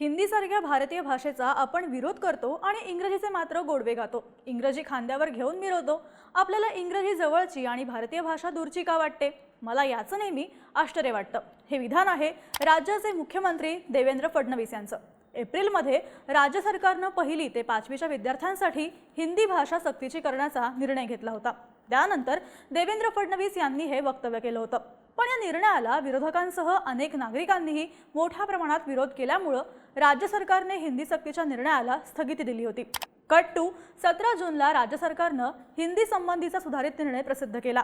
हिंदीसारख्या भारतीय भाषेचा आपण विरोध करतो आणि इंग्रजीचे मात्र गोडवे गातो. इंग्रजी खांद्यावर घेऊन मिरवतो आपल्याला इंग्रजी जवळची आणि भारतीय भाषा दूरची का वाटते? मला याचं नेहमी आश्चर्य वाटतं. हे विधान आहे राज्याचे मुख्यमंत्री देवेंद्र फडणवीस यांचं. एप्रिलमध्ये राज्य सरकारनं पहिली ते पाचवीच्या विद्यार्थ्यांसाठी हिंदी भाषा सक्तीची करण्याचा निर्णय घेतला होता. त्यानंतर देवेंद्र फडणवीस यांनी हे वक्तव्य केलं होतं. पण या निर्णयाला विरोधकांसह अनेक नागरिकांनीही मोठ्या प्रमाणात विरोध केल्यामुळं राज्य सरकारने हिंदी सक्तीच्या निर्णयाला स्थगिती दिली होती. कट टू सतरा जूनला राज्य सरकारनं हिंदी संबंधीचा सुधारित निर्णय प्रसिद्ध केला.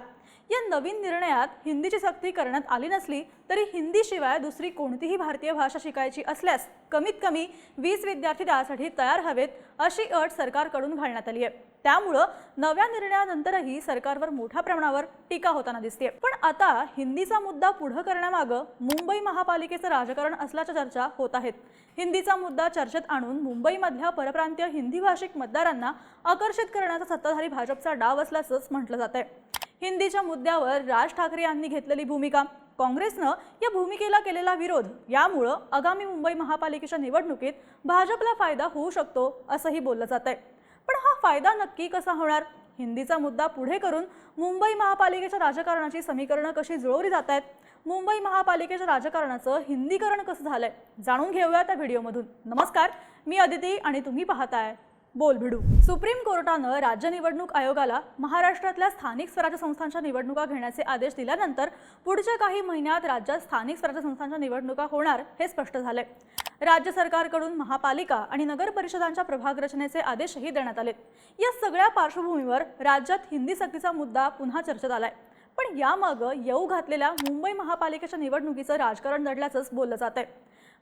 या नवीन निर्णयात हिंदीची सक्ती करण्यात आली नसली तरी हिंदीशिवाय दुसरी कोणतीही भारतीय भाषा शिकायची असल्यास कमीत कमी वीस विद्यार्थी त्यासाठी तयार हवेत अशी अट सरकारकडून घालण्यात आली आहे त्यामुळं नव्या निर्णयानंतरही सरकारवर मोठ्या प्रमाणावर टीका होताना दिसते पण आता हिंदीचा मुद्दा पुढं करण्यामागं मुंबई महापालिकेचं राजकारण असल्याच्या चर्चा होत आहेत. हिंदीचा मुद्दा चर्चेत आणून मुंबईमधल्या परप्रांतीय हिंदी भाषिक मतदारांना आकर्षित करण्याचा सत्ताधारी भाजपचा डाव असल्याचंच म्हटलं जात आहे हिंदीच्या मुद्द्यावर राज ठाकरे यांनी घेतलेली भूमिका काँग्रेसनं या भूमिकेला केलेला विरोध यामुळं आगामी मुंबई महापालिकेच्या निवडणुकीत भाजपला फायदा होऊ शकतो असंही बोललं जात आहे पण हा फायदा नक्की कसा होणार? हिंदीचा मुद्दा पुढे करून मुंबई महापालिकेच्या राजकारणाची समीकरणं कशी जुळवली जात आहेत मुंबई महापालिकेच्या राजकारणाचं हिंदीकरण कसं झालंय? जाणून घेऊया त्या व्हिडिओमधून. नमस्कार मी अदिती आणि तुम्ही पाहताय बोल भिडू सुप्रीम कोर्टानं राज्य निवडणूक आयोगाला महाराष्ट्रातल्या स्थानिक स्वराज्य संस्थांच्या निवडणुका घेण्याचे आदेश दिल्यानंतर पुढच्या काही महिन्यात राज्यात स्थानिक स्वराज्य संस्थांच्या निवडणुका होणार हे स्पष्ट झालंय. राज्य सरकारकडून महापालिका आणि नगर परिषदांच्या प्रभाग रचनेचे आदेशही देण्यात आले. या सगळ्या पार्श्वभूमीवर राज्यात हिंदी सक्तीचा मुद्दा पुन्हा चर्चेत आलाय. पण यामागं येऊ घातलेल्या मुंबई महापालिकेच्या निवडणुकीचं राजकारण दडल्याचंच बोललं जात आहे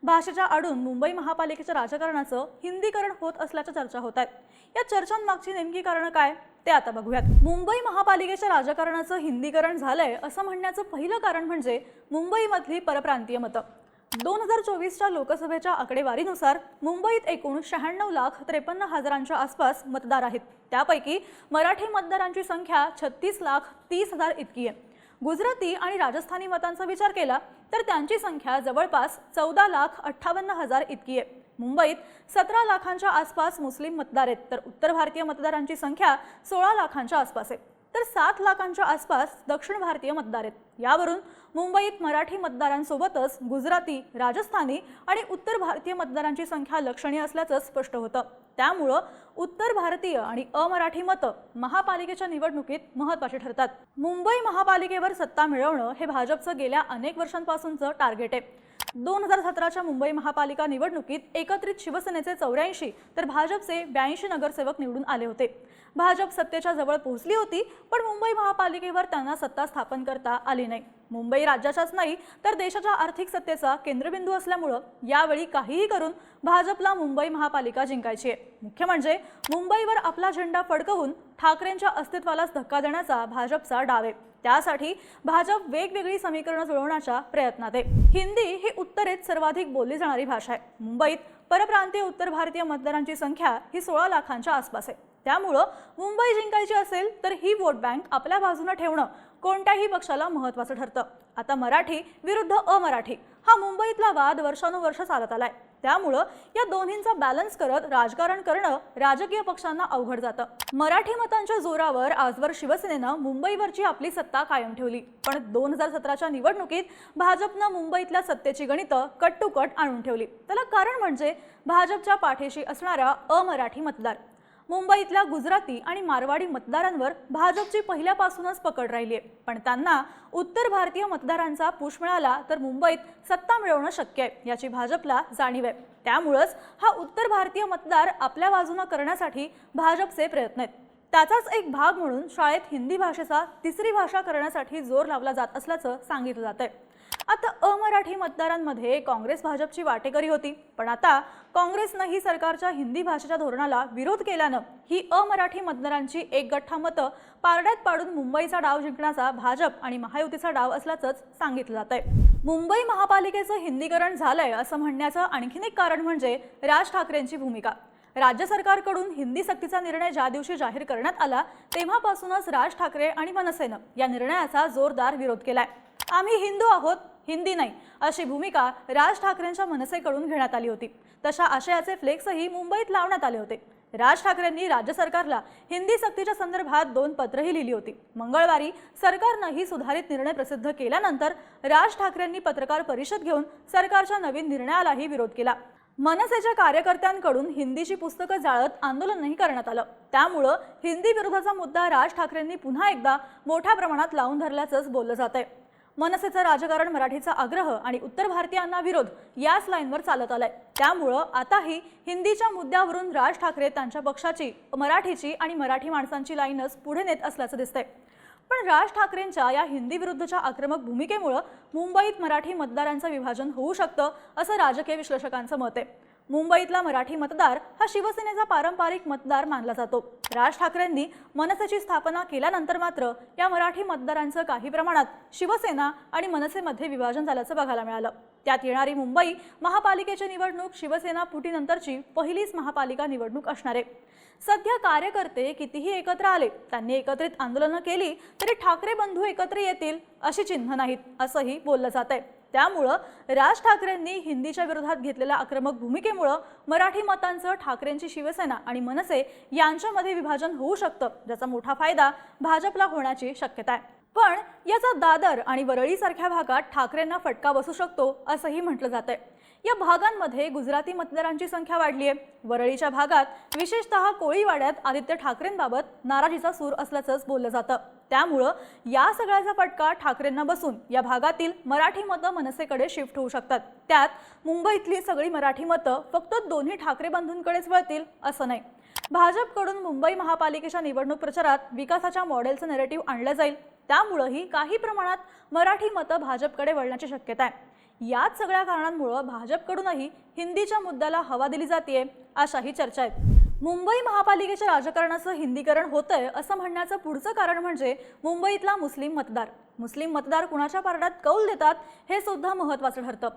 भाषेच्या आडून मुंबई महापालिकेच्या राजकारणाचं हिंदीकरण होत असल्याच्या चर्चा होत आहेत. या चर्चांमागची नेमकी कारणं काय ते आता बघूयात. मुंबई महापालिकेच्या राजकारणाचं हिंदीकरण झालंय असं म्हणण्याचं पहिलं कारण म्हणजे मुंबईमधली परप्रांतीय मतं. दोन हजार चोवीसच्या लोकसभेच्या आकडेवारीनुसार मुंबईत एकूण शहाण्णव लाख त्रेपन्न हजारांच्या आसपास मतदार आहेत. त्यापैकी मराठी मतदारांची संख्या छत्तीस लाख तीस हजार इतकी आहे. गुजराती आणि राजस्थानी मतांचा विचार केला तर त्यांची संख्या जवळपास चौदा लाख अठ्ठावन्न हजार इतकी आहे. मुंबईत सतरा लाखांच्या आसपास मुस्लिम मतदार आहेत तर उत्तर भारतीय मतदारांची संख्या सोळा लाखांच्या आसपास आहे. तर सात लाखांच्या आसपास दक्षिण भारतीय मतदार आहेत. यावरून मुंबईत मराठी मतदारांसोबतच गुजराती राजस्थानी आणि उत्तर भारतीय मतदारांची संख्या लक्षणीय असल्याचं स्पष्ट होतं. त्यामुळं उत्तर भारतीय आणि अमराठी मतं महापालिकेच्या निवडणुकीत महत्त्वाची ठरतात. मुंबई महापालिकेवर सत्ता मिळवणं हे भाजपचं गेल्या अनेक वर्षांपासूनचं टार्गेट आहे. दोन हजार सतराच्या मुंबई महापालिका निवडणुकीत एकत्रित शिवसेनेचे चौऱ्याऐंशी तर भाजपचे ब्याऐंशी नगरसेवक निवडून आले होते. भाजप सत्तेच्या जवळ पोहोचली होती पण मुंबई महापालिकेवर त्यांना सत्ता स्थापन करता आली नाही. मुंबई राज्याच्याच नाही तर देशाच्या आर्थिक सत्तेचा केंद्रबिंदू असल्यामुळं यावेळी काहीही करून भाजपला मुंबई महापालिका जिंकायची आहे. मुख्य म्हणजे मुंबईवर आपला झेंडा फडकवून ठाकरेंच्या अस्तित्वालाच धक्का देण्याचा भाजपचा डाव आहे. त्यासाठी भाजप वेगवेगळी समीकरणं जुळवण्याच्या प्रयत्नात आहे. हिंदी ही उत्तरेत सर्वाधिक बोलली जाणारी भाषा आहे. मुंबईत परप्रांतीय उत्तर भारतीय मतदारांची संख्या ही सोळा लाखांच्या आसपास आहे. त्यामुळं मुंबई जिंकायची असेल तर ही वोट बँक आपल्या बाजूनं ठेवणं कोणत्याही पक्षाला महत्त्वाचं ठरतं. आता मराठी विरुद्ध अमराठी हा मुंबईतला वाद वर्षानुवर्ष चालत आलाय. त्यामुळं या दोन्हींचा बॅलन्स करत राजकारण करणं राजकीय पक्षांना अवघड जातं. मराठी मतांच्या जोरावर आजवर शिवसेनेनं मुंबईवरची आपली सत्ता कायम ठेवली. पण दोन हजार सतराच्या निवडणुकीत भाजपनं मुंबईतल्या सत्तेची गणितं कट टू कट आणून ठेवली. त्याला कारण म्हणजे भाजपच्या पाठीशी असणारा अमराठी मतदार. मुंबईतल्या गुजराती आणि मारवाडी मतदारांवर भाजपची पहिल्यापासूनच पकड राहिली आहे. पण त्यांना उत्तर भारतीय मतदारांचा पुष मिळाला तर मुंबईत सत्ता मिळवणं शक्य आहे याची भाजपला जाणीव आहे. त्यामुळंच हा उत्तर भारतीय मतदार आपल्या बाजूनं करण्यासाठी भाजपचे प्रयत्न आहेत. त्याचाच एक भाग म्हणून शाळेत हिंदी भाषेचा तिसरी भाषा करण्यासाठी जोर लावला जात असल्याचं सांगितलं जात आहे आता अमराठी मतदारांमध्ये काँग्रेस भाजपची वाटेकरी होती. पण आता काँग्रेसनंही सरकारच्या हिंदी भाषेच्या धोरणाला विरोध केल्यानं ही अमराठी मतदारांची एक गठ्ठा मतं पारड्यात पाडून मुंबईचा डाव जिंकण्याचा भाजप आणि महायुतीचा डाव असल्याचंच सांगितलं जात आहे मुंबई महापालिकेचं हिंदीकरण झालंय असं म्हणण्याचं आणखीन एक कारण म्हणजे राज ठाकरेंची भूमिका. राज्य सरकारकडून हिंदी सक्तीचा निर्णय ज्या दिवशी जाहीर करण्यात आला तेव्हापासूनच राज ठाकरे आणि मनसेनं या निर्णयाचा जोरदार विरोध केलाय. आम्ही हिंदू आहोत हिंदी नाही. अशी भूमिका राज ठाकरेंच्या मनसेकडून घेण्यात आली होती. तशा आशयाचे फ्लेक्सही मुंबईत लावण्यात आले होते. राज ठाकरेंनी राज्य सरकारला हिंदी सक्तीच्या संदर्भात दोन पत्रही लिहिली होती. मंगळवारी सरकारनं ही सुधारित निर्णय प्रसिद्ध केल्यानंतर राज ठाकरेंनी पत्रकार परिषद घेऊन सरकारच्या नवीन निर्णयालाही विरोध केला. मनसेच्या कार्यकर्त्यांकडून हिंदीची पुस्तकं जाळत आंदोलनही करण्यात आलं. त्यामुळं हिंदी विरोधाचा मुद्दा राज ठाकरेंनी पुन्हा एकदा मोठ्या प्रमाणात लावून धरल्याचंच बोललं जात आहे मनसेचं राजकारण मराठीचा आग्रह आणि उत्तर भारतीयांना विरोध याच लाईनवर चालत आलाय. त्यामुळं आताही हिंदीच्या मुद्द्यावरून राज ठाकरे त्यांच्या पक्षाची मराठीची आणि मराठी माणसांची लाईनच पुढे नेत असल्याचं दिसतंय. पण राज ठाकरेंच्या या हिंदी विरुद्धच्या आक्रमक भूमिकेमुळं मुंबईत मराठी मतदारांचं विभाजन होऊ शकतं असं राजकीय विश्लेषकांचं मत आहे. मुंबईतला मराठी मतदार हा शिवसेनेचा पारंपरिक मतदार मानला जातो. राज ठाकरेंनी मनसेची स्थापना केल्यानंतर मात्र या मराठी मतदारांचं काही प्रमाणात शिवसेना आणि मनसेमध्ये विभाजन झाल्याचं बघायला मिळालं. त्यात येणारी मुंबई महापालिकेची निवडणूक शिवसेना फुटीनंतरची पहिलीच महापालिका निवडणूक असणार. आहे सध्या कार्यकर्ते कितीही एकत्र आले त्यांनी एकत्रित आंदोलनं केली तरी ठाकरे बंधू एकत्र येतील अशी चिन्ह नाहीत असंही बोललं जात आहे त्यामुळं राज ठाकरेंनी हिंदीच्या विरोधात घेतलेल्या आक्रमक भूमिकेमुळं मराठी मतांचं ठाकरेंची शिवसेना आणि मनसे यांच्यामध्ये विभाजन होऊ शकतं ज्याचा मोठा फायदा भाजपला होण्याची शक्यता आहे. पण याचा दादर आणि वरळीसारख्या भागात ठाकरेंना फटका बसू शकतो असंही म्हटलं जातंय. आहे या भागांमध्ये गुजराती मतदारांची संख्या वाढली आहे. वरळीच्या भागात विशेषतः कोळीवाड्यात आदित्य ठाकरेंबाबत नाराजीचा सूर असल्याचंच बोललं जातं. त्यामुळं या सगळ्याचा फटका ठाकरेंना बसून या भागातील मराठी मतं मनसेकडे शिफ्ट होऊ शकतात. त्यात मुंबईतली सगळी मराठी मतं फक्त दोन्ही ठाकरे बंधूंकडेच वळतील असं नाही. भाजपकडून मुंबई महापालिकेच्या निवडणूक प्रचारात विकासाच्या मॉडेलचं नेरेटिव्ह आणलं जाईल. त्यामुळंही काही प्रमाणात मराठी मतं भाजपकडे वळण्याची शक्यता आहे. याच सगळ्या कारणांमुळं भाजपकडूनही हिंदीच्या मुद्द्याला हवा दिली जाते अशाही चर्चा आहेत. मुंबई महापालिकेच्या राजकारणाचं हिंदीकरण होतंय असं म्हणण्याचं पुढचं कारण म्हणजे मुंबईतला मुस्लिम मतदार. मुस्लिम मतदार कुणाच्या पारड्यात कौल देतात हे सुद्धा महत्त्वाचं ठरतं.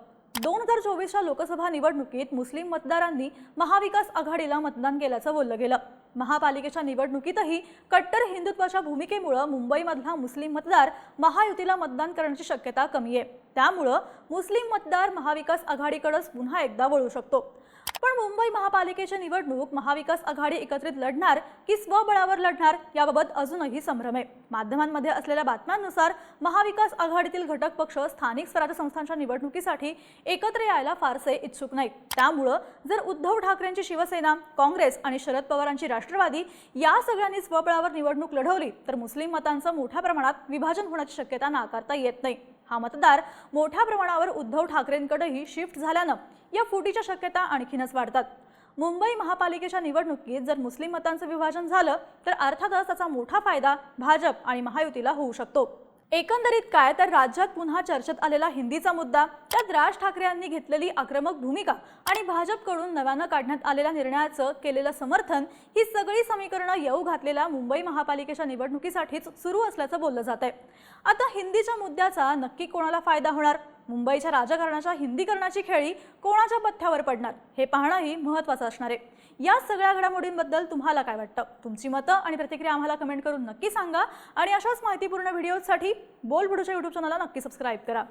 दोन हजार चोवीसच्या लोकसभा निवडणुकीत मुस्लिम मतदारांनी महाविकास आघाडीला मतदान केल्याचं बोललं गेलं. महापालिकेच्या निवडणुकीतही कट्टर हिंदुत्वाच्या भूमिकेमुळं मुंबईमधला मुस्लिम मतदार महायुतीला मतदान करण्याची शक्यता कमी आहे. त्यामुळं मुस्लिम मतदार महाविकास आघाडीकडंच पुन्हा एकदा वळू शकतो. पण मुंबई महापालिकेची निवडणूक महाविकास आघाडी एकत्रित लढणार की स्वबळावर लढणार याबाबत अजूनही संभ्रम आहे. माध्यमांमध्ये असलेल्या बातम्यांनुसार महाविकास आघाडीतील घटक पक्ष स्थानिक स्वराज्य संस्थांच्या निवडणुकीसाठी एकत्र यायला फारसे इच्छुक नाहीत. त्यामुळं जर उद्धव ठाकरेंची शिवसेना काँग्रेस आणि शरद पवारांची राष्ट्रवादी या सगळ्यांनी स्वबळावर निवडणूक लढवली तर मुस्लिम मतांचं मोठ्या प्रमाणात विभाजन होण्याची शक्यता नाकारता येत नाही. हा मतदार मोठ्या प्रमाणावर उद्धव ठाकरेंकडेही शिफ्ट झाल्यानं या फुटीच्या शक्यता आणखीनच वाढतात. मुंबई महापालिकेच्या निवडणुकीत जर मुस्लिम मतांचं विभाजन झालं तर अर्थातच त्याचा मोठा फायदा भाजप आणि महायुतीला होऊ शकतो. एकंदरीत काय तर राज्यात पुन्हा चर्चेत आलेला हिंदीचा मुद्दा त्यात राज ठाकरे यांनी घेतलेली आक्रमक भूमिका आणि भाजपकडून नव्यानं काढण्यात आलेल्या निर्णयाचं केलेलं समर्थन ही सगळी समीकरणं येऊ घातलेल्या मुंबई महापालिकेच्या निवडणुकीसाठीच सुरू असल्याचं बोललं जात आहे आता हिंदीच्या मुद्द्याचा नक्की कोणाला फायदा होणार? मुंबईच्या राजकारणाच्या हिंदीकरणाची खेळी कोणाच्या पथ्यावर पडणार? हे पाहणंही महत्त्वाचं असणार आहे. या सगळ्या घडामोडींबद्दल तुम्हाला काय वाटतं? तुमची मतं आणि प्रतिक्रिया आम्हाला कमेंट करून नक्की सांगा. आणि अशाच माहितीपूर्ण व्हिडिओसाठी बोल बुडूच्या यूट्यूब चॅनलला नक्की सबस्क्राईब करा.